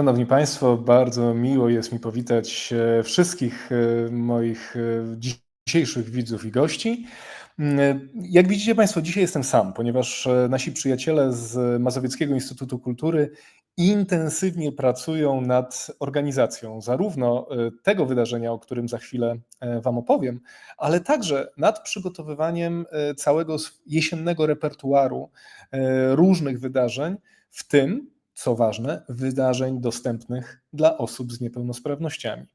Szanowni Państwo, bardzo miło jest mi powitać e, wszystkich e, moich e, dzisiejszych widzów i gości. Jak widzicie Państwo, dzisiaj jestem sam, ponieważ nasi przyjaciele z Mazowieckiego Instytutu Kultury intensywnie pracują nad organizacją zarówno tego wydarzenia, o którym za chwilę Wam opowiem, ale także nad przygotowywaniem całego jesiennego repertuaru różnych wydarzeń, w tym co ważne, wydarzeń dostępnych dla osób z niepełnosprawnościami.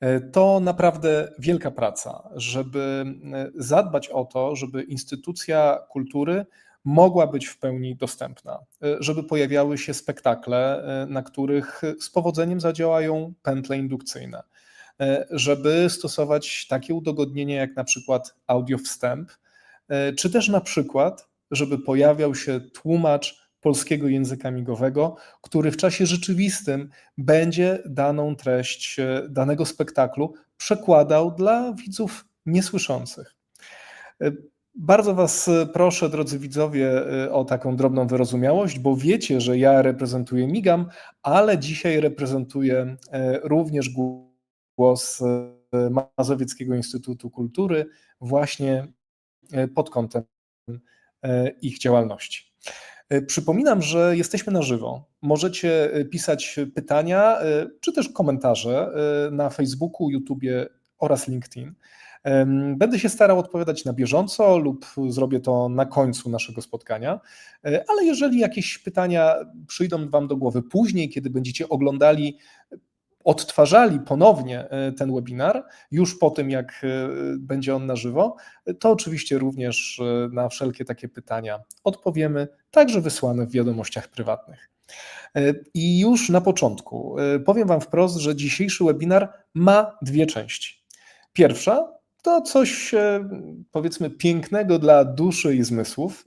E, to naprawdę wielka praca, żeby e, zadbać o to, żeby instytucja kultury mogła być w pełni dostępna, e, żeby pojawiały się spektakle, na których z powodzeniem zadziałają pętle indukcyjne, żeby stosować takie udogodnienia jak na przykład audio wstęp, czy też na przykład, żeby pojawiał się tłumacz polskiego języka migowego, który w czasie rzeczywistym będzie daną treść e, danego spektaklu przekładał dla widzów niesłyszących. E, bardzo Was proszę, drodzy widzowie, e, o taką drobną wyrozumiałość, bo wiecie, że ja reprezentuję Migam, ale dzisiaj reprezentuję również głos Mazowieckiego Instytutu Kultury właśnie pod kątem ich działalności. E, przypominam, że jesteśmy na żywo. Możecie e, pisać pytania e, czy też komentarze na Facebooku, YouTubie oraz LinkedIn. Będę się starał odpowiadać na bieżąco lub zrobię to na końcu naszego spotkania, ale jeżeli jakieś pytania przyjdą Wam do głowy później, kiedy będziecie oglądali odtwarzali ponownie e, ten webinar, już po tym, jak e, będzie on na żywo, to oczywiście również e, na wszelkie takie pytania odpowiemy, także wysłane w wiadomościach prywatnych. I już na początku powiem Wam wprost, że dzisiejszy webinar ma dwie części. Pierwsza to coś powiedzmy pięknego dla duszy i zmysłów,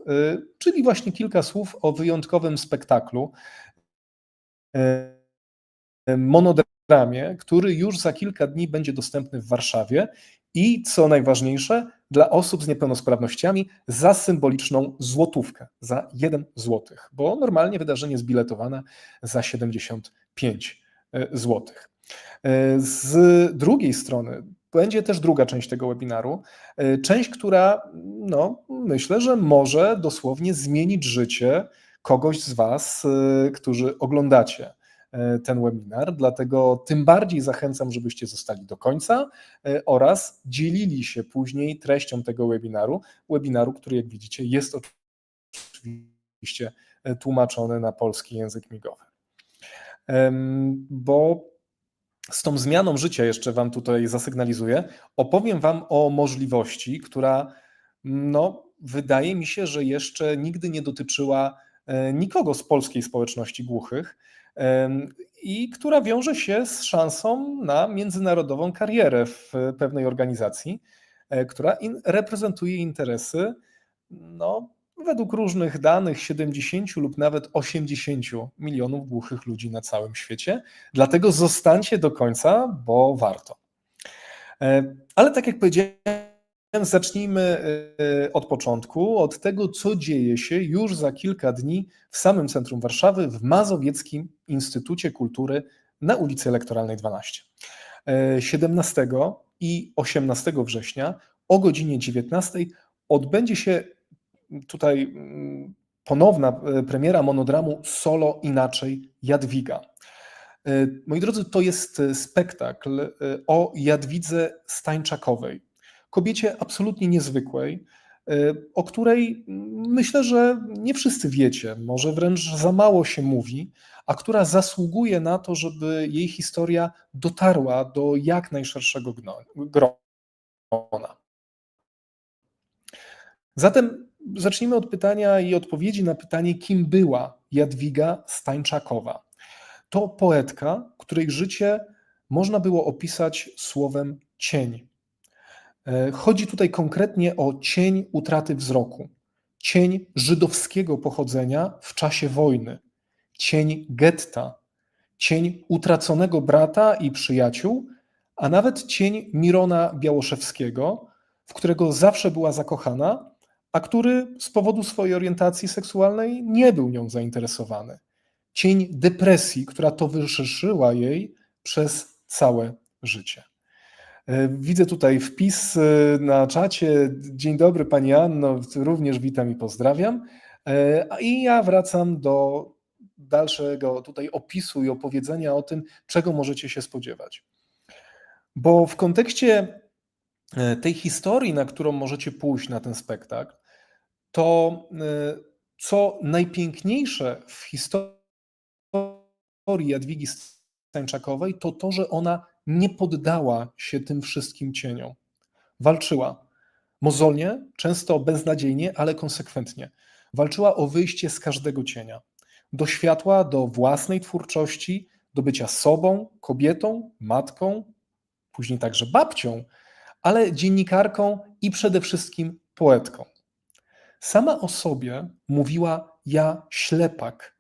czyli właśnie kilka słów o wyjątkowym spektaklu monodramatycznym programie, który już za kilka dni będzie dostępny w Warszawie i co najważniejsze, dla osób z niepełnosprawnościami za symboliczną złotówkę, za 1 złotych, bo normalnie wydarzenie jest biletowane za 75 e, złotych. E, z drugiej strony będzie też druga część tego webinaru, e, część, która no, myślę, że może dosłownie zmienić życie kogoś z Was, którzy oglądacie ten webinar, dlatego tym bardziej zachęcam, żebyście zostali do końca e, oraz dzielili się później treścią tego webinaru, webinaru, który jak widzicie jest oczywiście e, tłumaczony na polski język migowy. Bo z tą zmianą życia jeszcze Wam tutaj zasygnalizuję, opowiem Wam o możliwości, która no, wydaje mi się, że jeszcze nigdy nie dotyczyła nikogo z polskiej społeczności głuchych, i która wiąże się z szansą na międzynarodową karierę w pewnej organizacji, e, która reprezentuje interesy, no, według różnych danych, 70 lub nawet 80 milionów głuchych ludzi na całym świecie. Dlatego zostańcie do końca, bo warto. E, ale tak jak powiedziałem, Zacznijmy e, od początku, od tego, co dzieje się już za kilka dni w samym centrum Warszawy, w Mazowieckim Instytucie Kultury na ulicy Elektoralnej 12. 17 e, i 18 września o godzinie 19 odbędzie się tutaj mm, ponowna e, premiera monodramu Solo Inaczej Jadwiga. Moi drodzy, to jest spektakl o Jadwidze Stańczakowej kobiecie absolutnie niezwykłej, y, o której myślę, że nie wszyscy wiecie, może wręcz za mało się mówi, a która zasługuje na to, żeby jej historia dotarła do jak najszerszego grona. Zatem zacznijmy od pytania i odpowiedzi na pytanie, kim była Jadwiga Stańczakowa. To poetka, której życie można było opisać słowem cień. E, chodzi tutaj konkretnie o cień utraty wzroku, cień żydowskiego pochodzenia w czasie wojny, cień getta, cień utraconego brata i przyjaciół, a nawet cień Mirona Białoszewskiego, w którego zawsze była zakochana, a który z powodu swojej orientacji seksualnej nie był nią zainteresowany. cień depresji, która towarzyszyła jej przez całe życie. E, widzę tutaj wpis e, na czacie. Dzień dobry Pani Anno, również witam i pozdrawiam. E, I ja wracam do dalszego tutaj opisu i opowiedzenia o tym, czego możecie się spodziewać. Bo w kontekście tej historii, na którą możecie pójść na ten spektakl, to co najpiękniejsze w historii Jadwigi Stańczakowej, to to, że ona nie poddała się tym wszystkim cieniom. Walczyła. Mozolnie, często beznadziejnie, ale konsekwentnie. Walczyła o wyjście z każdego cienia. Do światła, do własnej twórczości, do bycia sobą, kobietą, matką, później także babcią, ale dziennikarką i przede wszystkim poetką. Sama o sobie mówiła ja ślepak.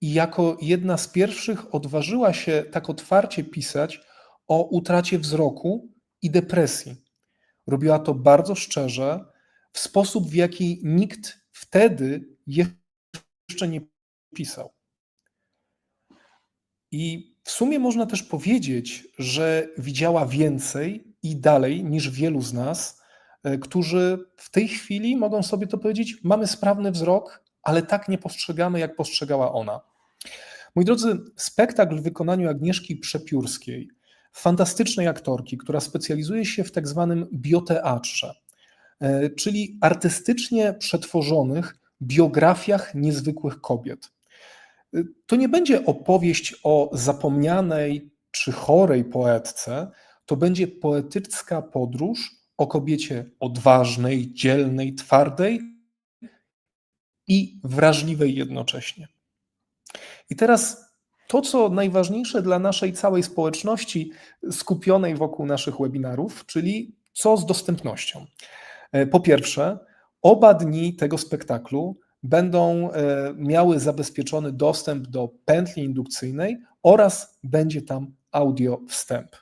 I jako jedna z pierwszych odważyła się tak otwarcie pisać o utracie wzroku i depresji. Robiła to bardzo szczerze, w sposób, w jaki nikt wtedy jeszcze nie pisał. I w sumie można też powiedzieć, że widziała więcej i dalej niż wielu z nas, e, którzy w tej chwili mogą sobie to powiedzieć: Mamy sprawny wzrok, ale tak nie postrzegamy, jak postrzegała ona. Moi drodzy, spektakl w wykonaniu Agnieszki Przepiórskiej fantastycznej aktorki, która specjalizuje się w tak zwanym bioteatrze, e, czyli artystycznie przetworzonych biografiach niezwykłych kobiet. E, to nie będzie opowieść o zapomnianej czy chorej poetce, to będzie poetycka podróż o kobiecie odważnej, dzielnej, twardej i wrażliwej jednocześnie. I teraz to, co najważniejsze dla naszej całej społeczności skupionej wokół naszych webinarów, czyli co z dostępnością. E, po pierwsze, oba dni tego spektaklu będą e, miały zabezpieczony dostęp do pętli indukcyjnej oraz będzie tam audio wstęp.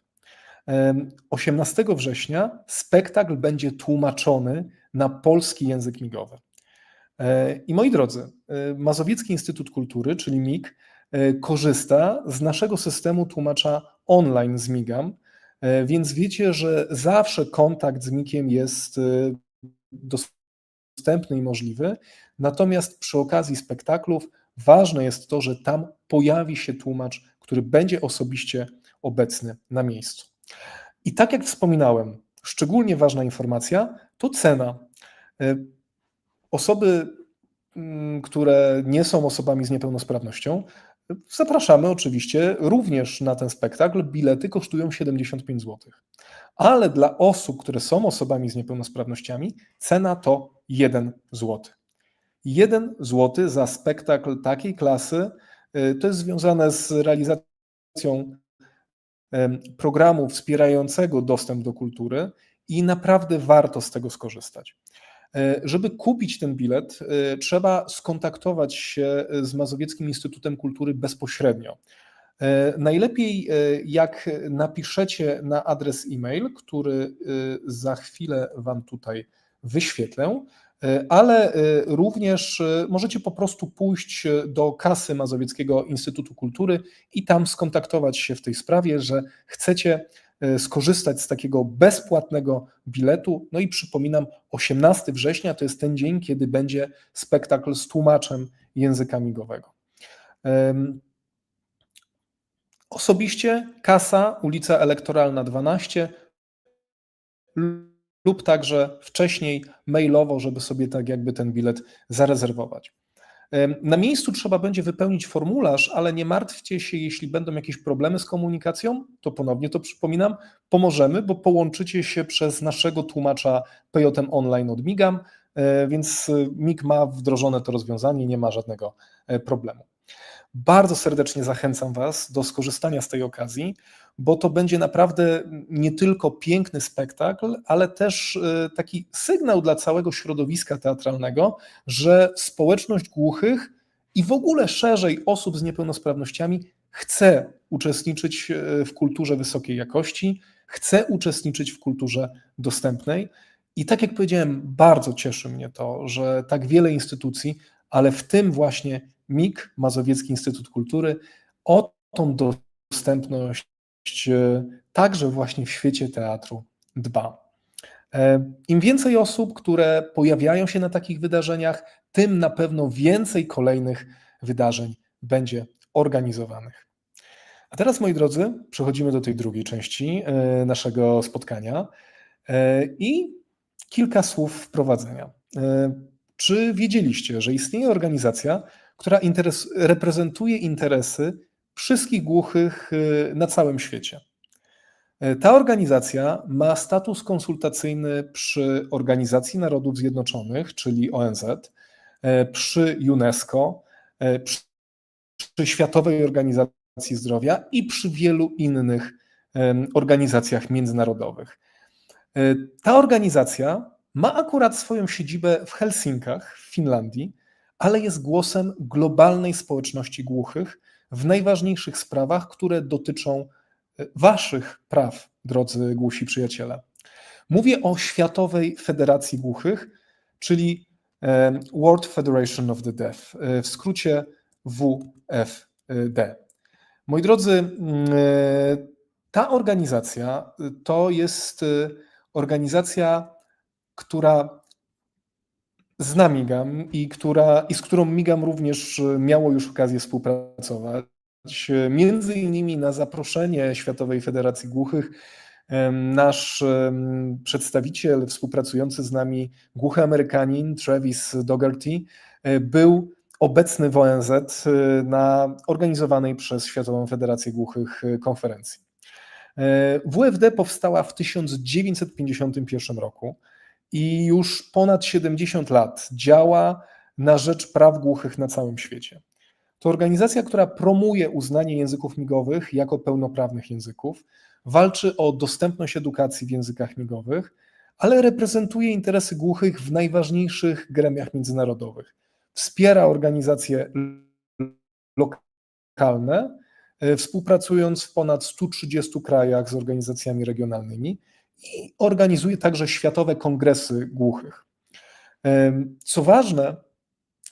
18 września spektakl będzie tłumaczony na polski język migowy. E, I moi drodzy, Mazowiecki Instytut Kultury, czyli MIG, E, korzysta z naszego systemu tłumacza online z MIGAM, e, więc wiecie, że zawsze kontakt z MIGiem jest e, dostępny i możliwy. Natomiast przy okazji spektaklów ważne jest to, że tam pojawi się tłumacz, który będzie osobiście obecny na miejscu. I tak jak wspominałem, szczególnie ważna informacja to cena. Osoby, mm, które nie są osobami z niepełnosprawnością, Zapraszamy oczywiście również na ten spektakl. Bilety kosztują 75 zł. Ale dla osób, które są osobami z niepełnosprawnościami, cena to 1 zł. 1 zł za spektakl takiej klasy y, to jest związane z realizacją programu wspierającego dostęp do kultury i naprawdę warto z tego skorzystać. E, żeby kupić ten bilet, e, trzeba skontaktować się z Mazowieckim Instytutem Kultury bezpośrednio. E, najlepiej, jak napiszecie na adres e-mail, który za chwilę Wam tutaj wyświetlę, ale również możecie po prostu pójść do kasy Mazowieckiego Instytutu Kultury i tam skontaktować się w tej sprawie, że chcecie E, skorzystać z takiego bezpłatnego biletu. No i przypominam, 18 września to jest ten dzień, kiedy będzie spektakl z tłumaczem języka migowego. Osobiście kasa, ulica Elektoralna 12 lub także wcześniej mailowo, żeby sobie tak jakby ten bilet zarezerwować. Na miejscu trzeba będzie wypełnić formularz, ale nie martwcie się, jeśli będą jakieś problemy z komunikacją, to ponownie to przypominam, pomożemy, bo połączycie się przez naszego tłumacza PJM Online od Migam, e, więc e, MIG ma wdrożone to rozwiązanie, nie ma żadnego e, problemu. Bardzo serdecznie zachęcam Was do skorzystania z tej okazji, bo to będzie naprawdę nie tylko piękny spektakl, ale też e, taki sygnał dla całego środowiska teatralnego, że społeczność głuchych i w ogóle szerzej osób z niepełnosprawnościami chce uczestniczyć e, w kulturze wysokiej jakości, chce uczestniczyć w kulturze dostępnej. I tak jak powiedziałem, bardzo cieszy mnie to, że tak wiele instytucji, ale w tym właśnie MIG, Mazowiecki Instytut Kultury, o tą dostępność także właśnie w świecie teatru dba. Im więcej osób, które pojawiają się na takich wydarzeniach, tym na pewno więcej kolejnych wydarzeń będzie organizowanych. A teraz, moi drodzy, przechodzimy do tej drugiej części e, naszego spotkania e, i kilka słów wprowadzenia. E, czy wiedzieliście, że istnieje organizacja, która interes, reprezentuje interesy wszystkich głuchych na całym świecie? Ta organizacja ma status konsultacyjny przy Organizacji Narodów Zjednoczonych, czyli ONZ, przy UNESCO, przy Światowej Organizacji Zdrowia i przy wielu innych organizacjach międzynarodowych. E, ta organizacja ma akurat swoją siedzibę w Helsinkach, w Finlandii, ale jest głosem globalnej społeczności głuchych w najważniejszych sprawach, które dotyczą e, Waszych praw, drodzy głusi przyjaciele. Mówię o Światowej Federacji Głuchych, czyli World Federation of the Deaf, e, w skrócie WFD. Moi drodzy, mm, ta organizacja to jest organizacja, która zna Migam i, która, i z którą Migam również miało już okazję współpracować. Między innymi na zaproszenie Światowej Federacji Głuchych nasz przedstawiciel współpracujący z nami, głuchy Amerykanin Travis Dougherty, e, był obecny w ONZ na organizowanej przez Światową Federację Głuchych konferencji. E, WFD powstała w 1951 roku i już ponad 70 lat działa na rzecz praw głuchych na całym świecie. To organizacja, która promuje uznanie języków migowych jako pełnoprawnych języków, walczy o dostępność edukacji w językach migowych, ale reprezentuje interesy głuchych w najważniejszych gremiach międzynarodowych. Wspiera organizacje lokalne, e, współpracując w ponad 130 krajach z organizacjami regionalnymi i organizuje także światowe kongresy głuchych. Co ważne,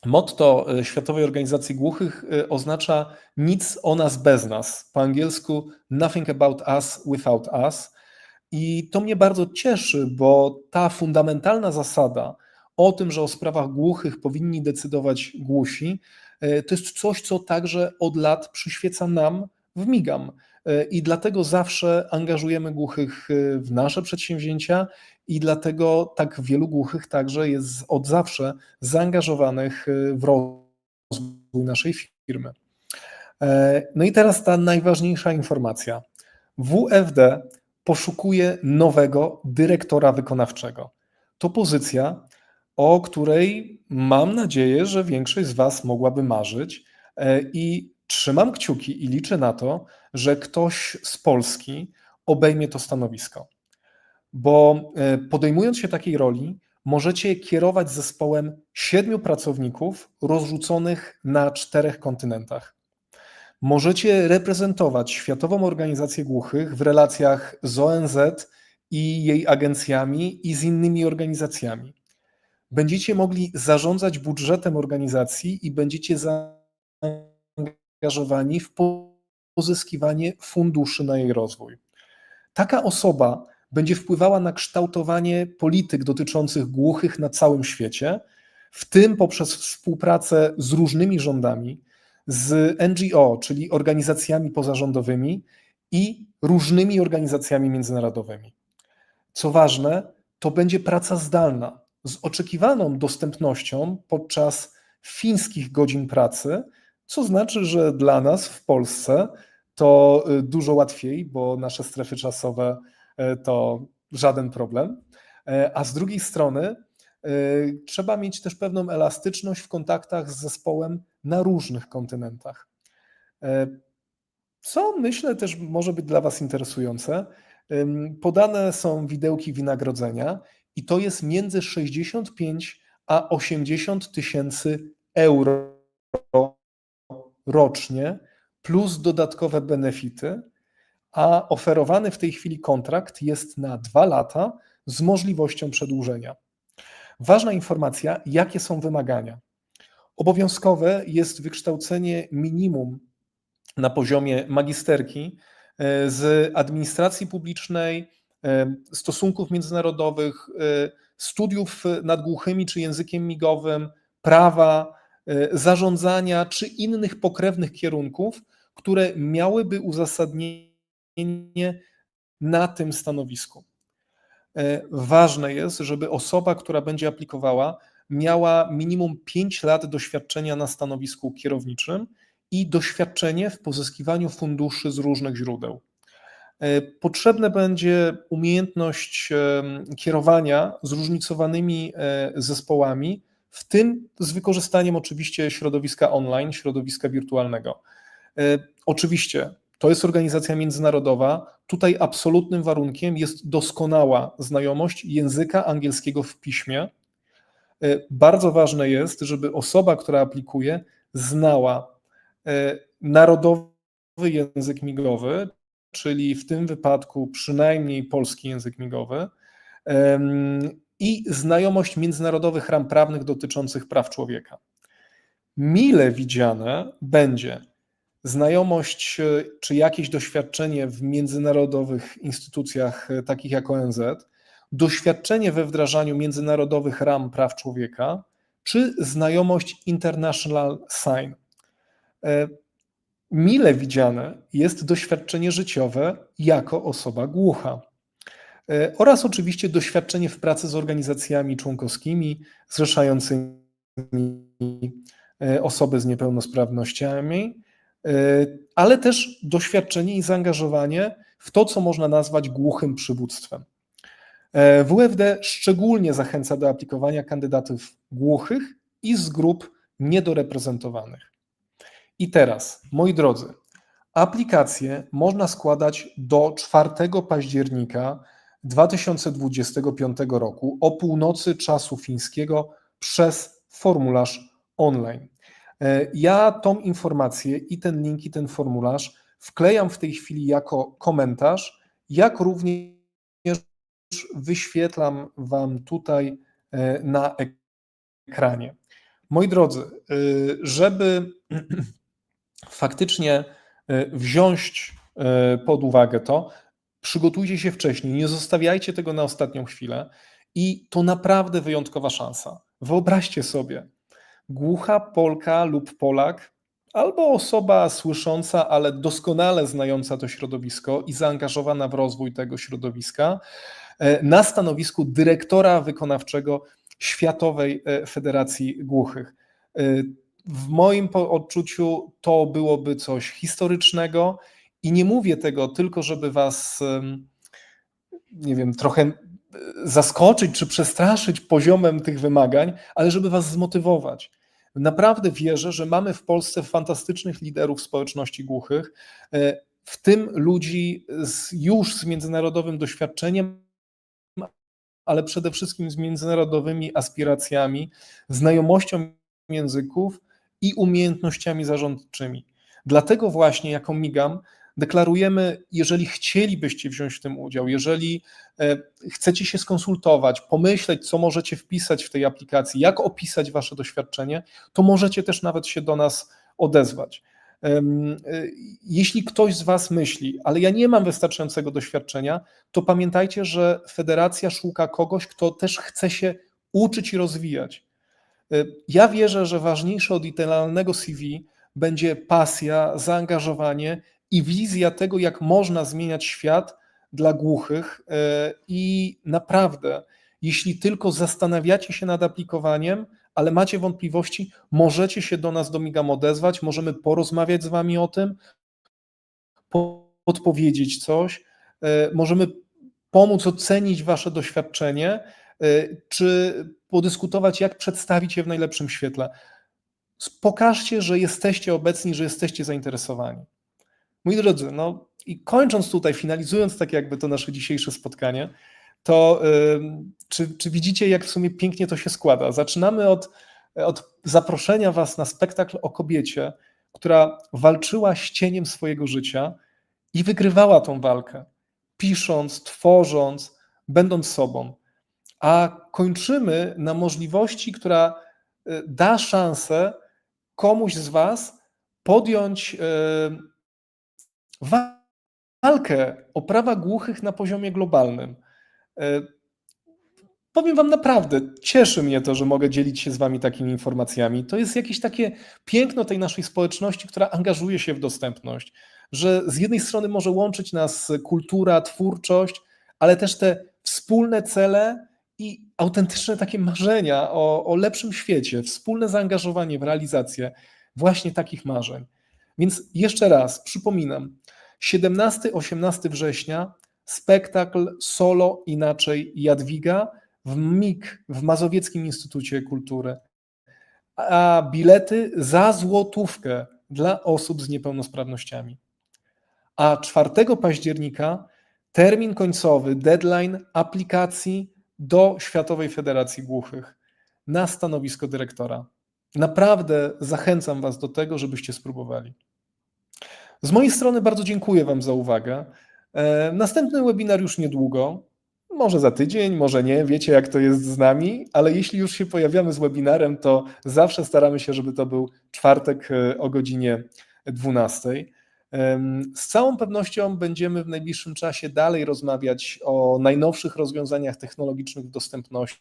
Motto e, Światowej Organizacji Głuchych e, oznacza nic o nas bez nas. Po angielsku nothing about us without us. I to mnie bardzo cieszy, bo ta fundamentalna zasada o tym, że o sprawach głuchych powinni decydować głusi, e, to jest coś, co także od lat przyświeca nam w Migam. I dlatego zawsze angażujemy głuchych w nasze przedsięwzięcia i dlatego tak wielu głuchych także jest od zawsze zaangażowanych y, w rozwój naszej firmy. E, no i teraz ta najważniejsza informacja. WFD poszukuje nowego dyrektora wykonawczego. To pozycja, o której mam nadzieję, że większość z Was mogłaby marzyć e, i trzymam kciuki i liczę na to, że ktoś z Polski obejmie to stanowisko bo e, podejmując się takiej roli, możecie kierować zespołem siedmiu pracowników rozrzuconych na czterech kontynentach. Możecie reprezentować Światową Organizację Głuchych w relacjach z ONZ i jej agencjami i z innymi organizacjami. Będziecie mogli zarządzać budżetem organizacji i będziecie zaangażowani w pozyskiwanie funduszy na jej rozwój. Taka osoba będzie wpływała na kształtowanie polityk dotyczących głuchych na całym świecie, w tym poprzez współpracę z różnymi rządami, z NGO, czyli organizacjami pozarządowymi i różnymi organizacjami międzynarodowymi. Co ważne, to będzie praca zdalna z oczekiwaną dostępnością podczas fińskich godzin pracy, co znaczy, że dla nas w Polsce to y, dużo łatwiej, bo nasze strefy czasowe E, to żaden problem. E, a z drugiej strony e, trzeba mieć też pewną elastyczność w kontaktach z zespołem na różnych kontynentach. Co myślę też może być dla Was interesujące, podane są widełki wynagrodzenia i to jest między 65 a 80 tysięcy euro rocznie, plus dodatkowe benefity a oferowany w tej chwili kontrakt jest na dwa lata z możliwością przedłużenia. Ważna informacja, jakie są wymagania. Obowiązkowe jest wykształcenie minimum na poziomie magisterki e, z administracji publicznej, e, stosunków międzynarodowych, e, studiów nad głuchymi czy językiem migowym, prawa, zarządzania czy innych pokrewnych kierunków, które miałyby uzasadnienie na tym stanowisku. Ważne jest, żeby osoba, która będzie aplikowała, miała minimum 5 lat doświadczenia na stanowisku kierowniczym i doświadczenie w pozyskiwaniu funduszy z różnych źródeł. E, potrzebna będzie umiejętność kierowania zróżnicowanymi e, zespołami, w tym z wykorzystaniem oczywiście środowiska online, środowiska wirtualnego. E, oczywiście to jest organizacja międzynarodowa. Tutaj absolutnym warunkiem jest doskonała znajomość języka angielskiego w piśmie. Bardzo ważne jest, żeby osoba, która aplikuje, znała E, narodowy język migowy, czyli w tym wypadku przynajmniej polski język migowy i znajomość międzynarodowych ram prawnych dotyczących praw człowieka. Mile widziane będzie znajomość e, czy jakieś doświadczenie w międzynarodowych instytucjach e, takich jak ONZ, doświadczenie we wdrażaniu międzynarodowych ram praw człowieka, czy znajomość International Sign. E, mile widziane jest doświadczenie życiowe jako osoba głucha. E, oraz oczywiście doświadczenie w pracy z organizacjami członkowskimi zrzeszającymi e, osoby z niepełnosprawnościami, ale też doświadczenie i zaangażowanie w to, co można nazwać głuchym przywództwem. WFD szczególnie zachęca do aplikowania kandydatów głuchych i z grup niedoreprezentowanych. I teraz, moi drodzy, aplikację można składać do 4 października 2025 roku o północy czasu fińskiego przez formularz online. E, ja tą informację i ten link, i ten formularz wklejam w tej chwili jako komentarz, jak również wyświetlam Wam tutaj e, na ekranie. Moi drodzy, e, żeby faktycznie wziąć pod uwagę to, przygotujcie się wcześniej, nie zostawiajcie tego na ostatnią chwilę i to naprawdę wyjątkowa szansa. Wyobraźcie sobie, głucha Polka lub Polak, albo osoba słysząca, ale doskonale znająca to środowisko i zaangażowana w rozwój tego środowiska, e, na stanowisku dyrektora wykonawczego Światowej Federacji Głuchych w moim odczuciu to byłoby coś historycznego i nie mówię tego tylko, żeby was, nie wiem, trochę zaskoczyć czy przestraszyć poziomem tych wymagań, ale żeby was zmotywować. Naprawdę wierzę, że mamy w Polsce fantastycznych liderów społeczności głuchych, e, w tym ludzi z, już z międzynarodowym doświadczeniem, ale przede wszystkim z międzynarodowymi aspiracjami, znajomością języków i umiejętnościami zarządczymi. Dlatego właśnie jako MIGAM deklarujemy, jeżeli chcielibyście wziąć w tym udział, jeżeli e, chcecie się skonsultować, pomyśleć, co możecie wpisać w tej aplikacji, jak opisać wasze doświadczenie, to możecie też nawet się do nas odezwać. E, jeśli ktoś z Was myśli, ale ja nie mam wystarczającego doświadczenia, to pamiętajcie, że federacja szuka kogoś, kto też chce się uczyć i rozwijać. Y, ja wierzę, że ważniejsze od idealnego CV będzie pasja, zaangażowanie i wizja tego, jak można zmieniać świat dla głuchych. Y, I naprawdę, jeśli tylko zastanawiacie się nad aplikowaniem, ale macie wątpliwości, możecie się do nas, do Migam odezwać, możemy porozmawiać z Wami o tym, podpowiedzieć coś, y, możemy pomóc ocenić Wasze doświadczenie Y, czy podyskutować, jak przedstawić je w najlepszym świetle. Pokażcie, że jesteście obecni, że jesteście zainteresowani. Moi drodzy, no i kończąc tutaj, finalizując tak jakby to nasze dzisiejsze spotkanie, to czy, czy widzicie, jak w sumie pięknie to się składa? Zaczynamy od, od zaproszenia Was na spektakl o kobiecie, która walczyła z cieniem swojego życia i wygrywała tą walkę, pisząc, tworząc, będąc sobą a kończymy na możliwości, która e, da szansę komuś z Was podjąć walkę o prawa głuchych na poziomie globalnym. Powiem Wam naprawdę, cieszy mnie to, że mogę dzielić się z Wami takimi informacjami. To jest jakieś takie piękno tej naszej społeczności, która angażuje się w dostępność, że z jednej strony może łączyć nas kultura, twórczość, ale też te wspólne cele i autentyczne takie marzenia o, o lepszym świecie, wspólne zaangażowanie w realizację właśnie takich marzeń. Więc jeszcze raz przypominam, 17-18 września spektakl Solo Inaczej Jadwiga w MIG, w Mazowieckim Instytucie Kultury, a bilety za złotówkę dla osób z niepełnosprawnościami. A 4 października termin końcowy, deadline aplikacji do Światowej Federacji Głuchych na stanowisko dyrektora. Naprawdę zachęcam Was do tego, żebyście spróbowali. Z mojej strony bardzo dziękuję Wam za uwagę. E, następny webinar już niedługo, może za tydzień, może nie, wiecie jak to jest z nami, ale jeśli już się pojawiamy z webinarem, to zawsze staramy się, żeby to był czwartek e, o godzinie 12. Z całą pewnością będziemy w najbliższym czasie dalej rozmawiać o najnowszych rozwiązaniach technologicznych w dostępności,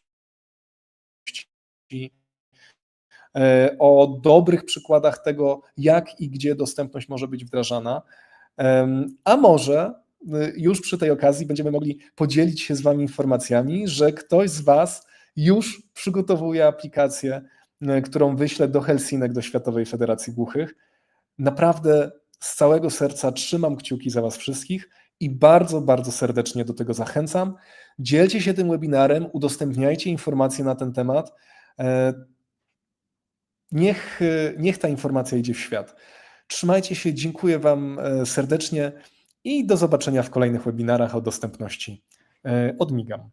o dobrych przykładach tego, jak i gdzie dostępność może być wdrażana. A może y, już przy tej okazji będziemy mogli podzielić się z Wami informacjami, że ktoś z Was już przygotowuje aplikację, y, którą wyślę do Helsinek, do Światowej Federacji Głuchych. Naprawdę z całego serca trzymam kciuki za Was wszystkich i bardzo, bardzo serdecznie do tego zachęcam. Dzielcie się tym webinarem, udostępniajcie informacje na ten temat. Niech, niech ta informacja idzie w świat. Trzymajcie się, dziękuję Wam e, serdecznie i do zobaczenia w kolejnych webinarach o dostępności. E, odmigam.